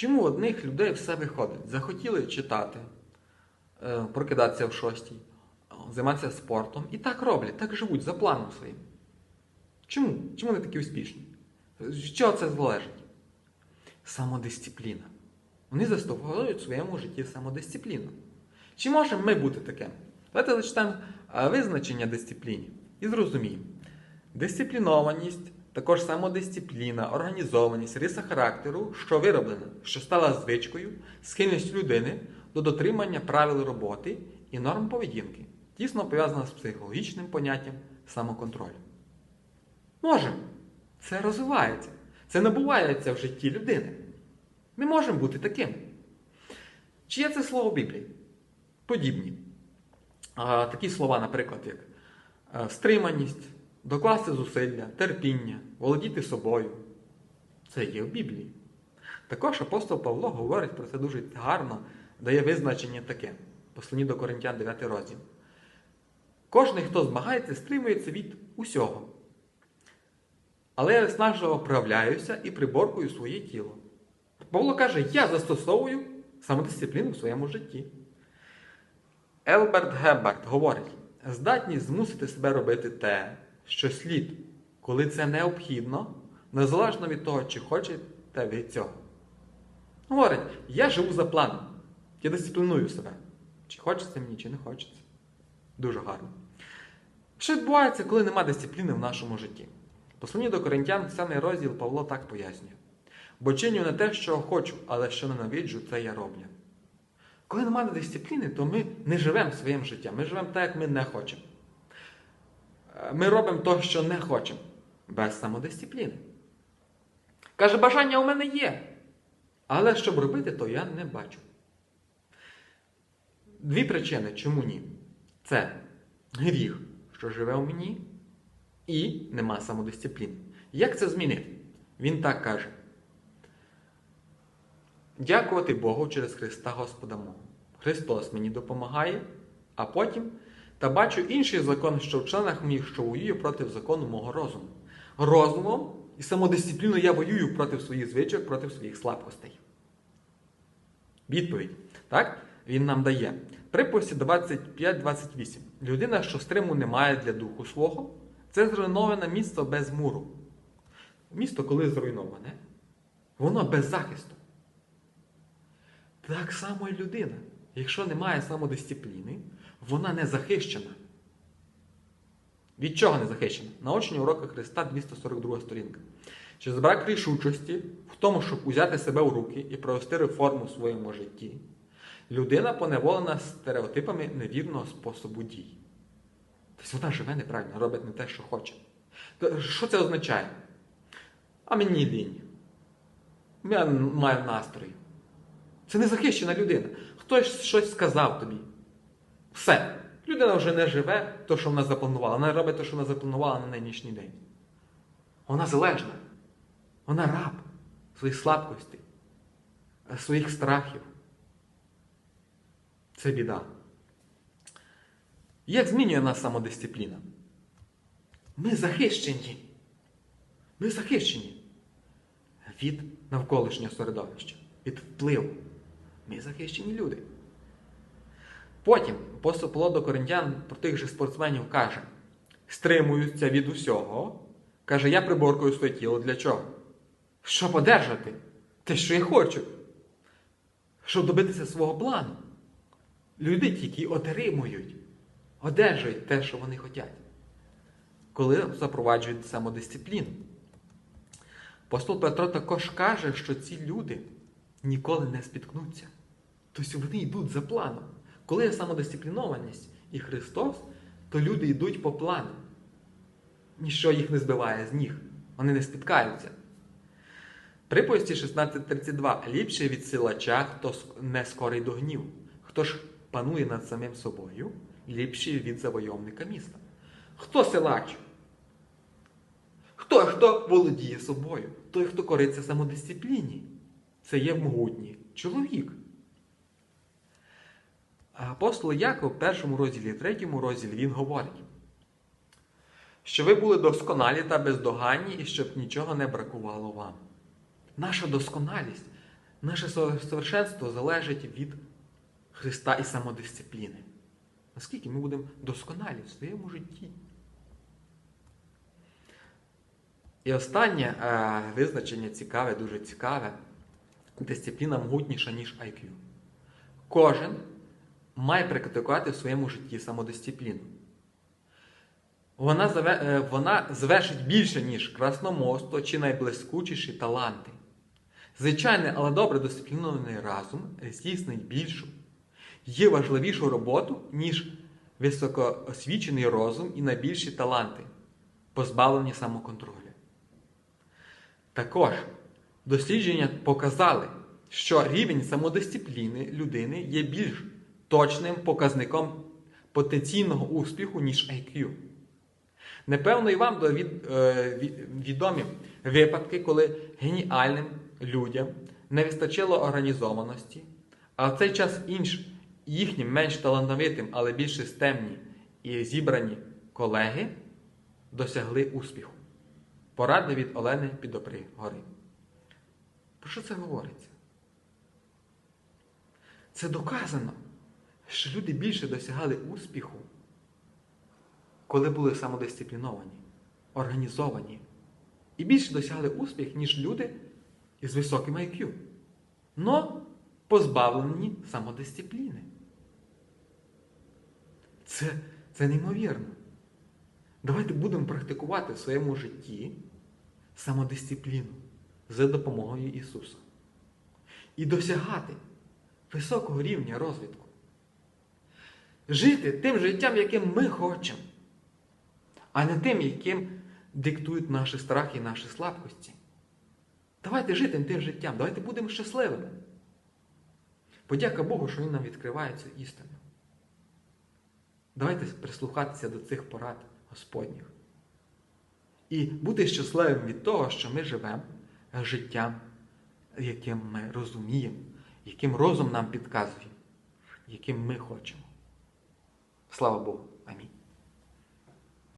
Чому одних людей все виходить? Захотіли читати, е, прокидатися в шостій, займатися спортом і так роблять, так живуть за планом своїм. Чому? Чому вони такі успішні? З чого це залежить? Самодисципліна. Вони застосовують в своєму житті самодисципліну. Чи можемо ми бути таким? Давайте зачитаємо е, визначення дисципліні і зрозуміємо. Дисциплінованість, також самодисципліна, організованість, риса характеру, що вироблена, що стала звичкою, схильність людини до дотримання правил роботи і норм поведінки, тісно пов'язана з психологічним поняттям самоконтролю. Можемо. Це розвивається. Це набувається в житті людини. Ми можемо бути таким. Чи є це слово Біблії? Подібні. Такі слова, наприклад, як е, стриманість, докласти зусилля, терпіння, володіти собою. Це є в Біблії. Також апостол Павло говорить про це дуже гарно, дає визначення таке. Послані до Коринтян 9 розділ. Кожний, хто змагається, стримується від усього. Але я снажливо вправляюся і приборкую своє тіло. Павло каже, я застосовую самодисципліну в своєму житті. Елберт Геббард говорить: здатність змусити себе робити те, що слід, коли це необхідно, незалежно від того, чи хочете ви цього. Говорить, я живу за планом, я дисципліную себе. Чи хочеться мені, чи не хочеться. Дуже гарно. Що відбувається, коли нема дисципліни в нашому житті? Послані до коринтян, 7 розділ Павло так пояснює. Бо чиню не те, що хочу, але що ненавиджу, це я роблю. Коли немає дисципліни, то ми не живемо своїм життям. Ми живемо так, як ми не хочемо. Ми робимо те, що не хочемо, без самодисципліни. Каже, бажання у мене є. Але щоб робити, то я не бачу. Дві причини, чому ні? Це гріх, що живе у мені, і нема самодисципліни. Як це змінити? Він так каже. Дякувати Богу через Христа Господа мого. Христос мені допомагає, а потім та бачу інший закон, що в членах моїх, що воює проти закону мого розуму. Розумом і самодисципліною я воюю проти своїх звичок, проти своїх слабкостей. Відповідь. Так? Він нам дає. Приписі 25-28. Людина, що стриму не має для духу свого, це зруйноване місто без муру. Місто, коли зруйноване, воно без захисту. Так само і людина. Якщо немає самодисципліни, вона не захищена. Від чого не захищена? Наочні уроки Христа 242 сторінка. Через брак рішучості в тому, щоб узяти себе в руки і провести реформу в своєму житті, людина поневолена стереотипами невірного способу дій. Тобто вона живе неправильно, робить не те, що хоче. То Що це означає? А мені лінь. Я маю настрої. Це не захищена людина. Хтось щось сказав тобі. Все. Людина вже не живе то, що вона запланувала. Вона робить те, що вона запланувала на нинішній день. Вона залежна. Вона раб своїх слабкостей, своїх страхів. Це біда. Як змінює нас самодисципліна? Ми захищені. Ми захищені від навколишнього середовища, від впливу. Ми захищені люди. Потім апостол Павло до коринтян про тих же спортсменів каже: стримуються від усього. Каже, я приборкую своє тіло для чого? Щоб одержати те, що я хочу. Щоб добитися свого плану. Люди тільки отримують, одержують те, що вони хочуть, коли запроваджують самодисципліну. Апостол Петро також каже, що ці люди ніколи не спіткнуться. Тобто вони йдуть за планом. Коли є самодисциплінованість і Христос, то люди йдуть по плану. Ніщо їх не збиває з ніг. Вони не спіткаються. Приповісті 16.32. Ліпше від силача, хто не скорий до гніву. Хто ж панує над самим собою, ліпший від завойовника міста. Хто силач? Хто, хто володіє собою? Той, хто кориться самодисципліні. Це є могутній чоловік. А Апостол Яков в першому розділі, третьому розділі він говорить, що ви були досконалі та бездоганні і щоб нічого не бракувало вам. Наша досконалість Наше совершенство залежить від Христа і самодисципліни. Наскільки ми будемо досконалі в своєму житті. І останнє е, визначення цікаве, дуже цікаве. Дисципліна могутніша, ніж IQ. Кожен має практикувати в своєму житті самодисципліну. Вона, заве- е, вона звершить більше, ніж красномовство чи найблискучіші таланти. Звичайний, але добре дисциплінований разум здійснить більшу, є важливішу роботу, ніж високоосвічений розум і найбільші таланти, позбавлені самоконтролю. Також дослідження показали, що рівень самодисципліни людини є більш точним показником потенційного успіху, ніж IQ. Непевно, і вам е, ві- відомі випадки, коли геніальним людям не вистачило організованості, а в цей час інш, їхні менш талановитим, але більш системні і зібрані колеги досягли успіху. Поради від Олени Підопри гори. Про що це говориться? Це доказано, що люди більше досягали успіху, коли були самодисципліновані, організовані. І більше досягали успіх, ніж люди із високим IQ. Но позбавлені самодисципліни. Це, це неймовірно. Давайте будемо практикувати в своєму житті самодисципліну за допомогою Ісуса. І досягати високого рівня розвитку. Жити тим життям, яким ми хочемо, а не тим, яким диктують наші страхи і наші слабкості. Давайте жити тим життям, давайте будемо щасливими. Подяка Богу, що Він нам відкриває цю істину. Давайте прислухатися до цих порад Господніх. І бути щасливим від того, що ми живемо життям, яким ми розуміємо, яким розум нам підказує, яким ми хочемо. Слава Богу. Амінь.